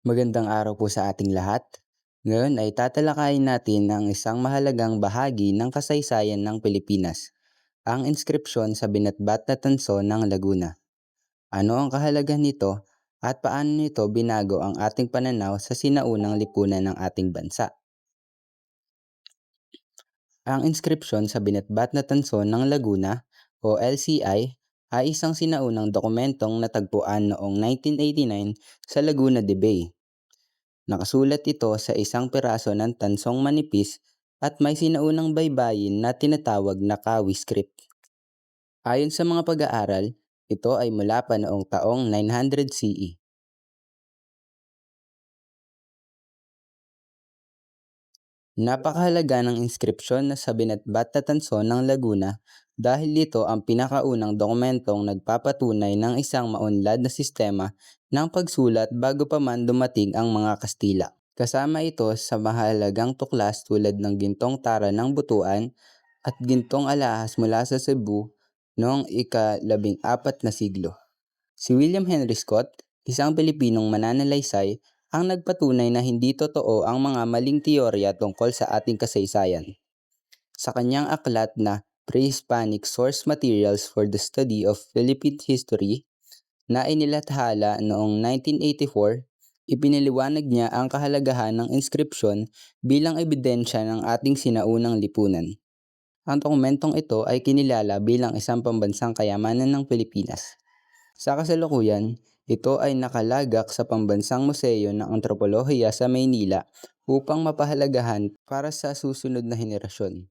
Magandang araw po sa ating lahat. Ngayon ay tatalakayin natin ang isang mahalagang bahagi ng kasaysayan ng Pilipinas, ang inskripsyon sa binatbat na tanso ng Laguna. Ano ang kahalagahan nito at paano nito binago ang ating pananaw sa sinaunang lipunan ng ating bansa? Ang inskripsyon sa binatbat na tanso ng Laguna o LCI ay isang sinaunang dokumentong natagpuan noong 1989 sa Laguna de Bay. Nakasulat ito sa isang piraso ng tansong manipis at may sinaunang baybayin na tinatawag na Kawi script. Ayon sa mga pag-aaral, ito ay mula pa noong taong 900 CE. Napakahalaga ng inskripsyon na sa binatbat na tanso ng Laguna dahil ito ang pinakaunang dokumentong nagpapatunay ng isang maunlad na sistema ng pagsulat bago pa man dumating ang mga Kastila. Kasama ito sa mahalagang tuklas tulad ng gintong tara ng butuan at gintong alahas mula sa Cebu noong ika-labing apat na siglo. Si William Henry Scott, isang Pilipinong mananalaysay, ang nagpatunay na hindi totoo ang mga maling teorya tungkol sa ating kasaysayan. Sa kanyang aklat na Pre-Hispanic Source Materials for the Study of Philippine History na inilathala noong 1984, ipinaliwanag niya ang kahalagahan ng inskripsyon bilang ebidensya ng ating sinaunang lipunan. Ang dokumentong ito ay kinilala bilang isang pambansang kayamanan ng Pilipinas. Sa kasalukuyan, ito ay nakalagak sa Pambansang Museo ng Antropolohiya sa Maynila upang mapahalagahan para sa susunod na henerasyon.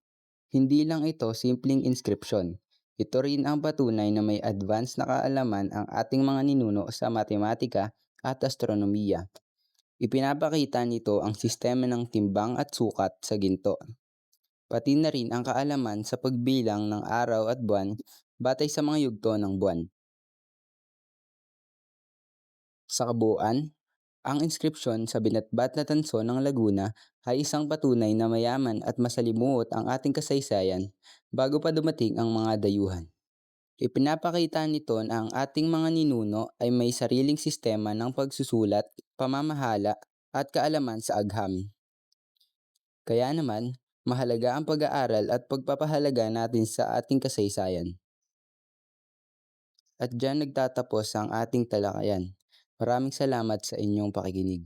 Hindi lang ito simpleng inskripsyon. Ito rin ang patunay na may advance na kaalaman ang ating mga ninuno sa matematika at astronomiya. Ipinapakita nito ang sistema ng timbang at sukat sa ginto. Pati na rin ang kaalaman sa pagbilang ng araw at buwan batay sa mga yugto ng buwan. Sa kabuuan, ang inskripsyon sa binatbat na tanso ng Laguna ay isang patunay na mayaman at masalimuot ang ating kasaysayan bago pa dumating ang mga dayuhan. Ipinapakita nito na ang ating mga ninuno ay may sariling sistema ng pagsusulat, pamamahala at kaalaman sa agham. Kaya naman, mahalaga ang pag-aaral at pagpapahalaga natin sa ating kasaysayan. At dyan nagtatapos ang ating talakayan. Maraming salamat sa inyong pakikinig.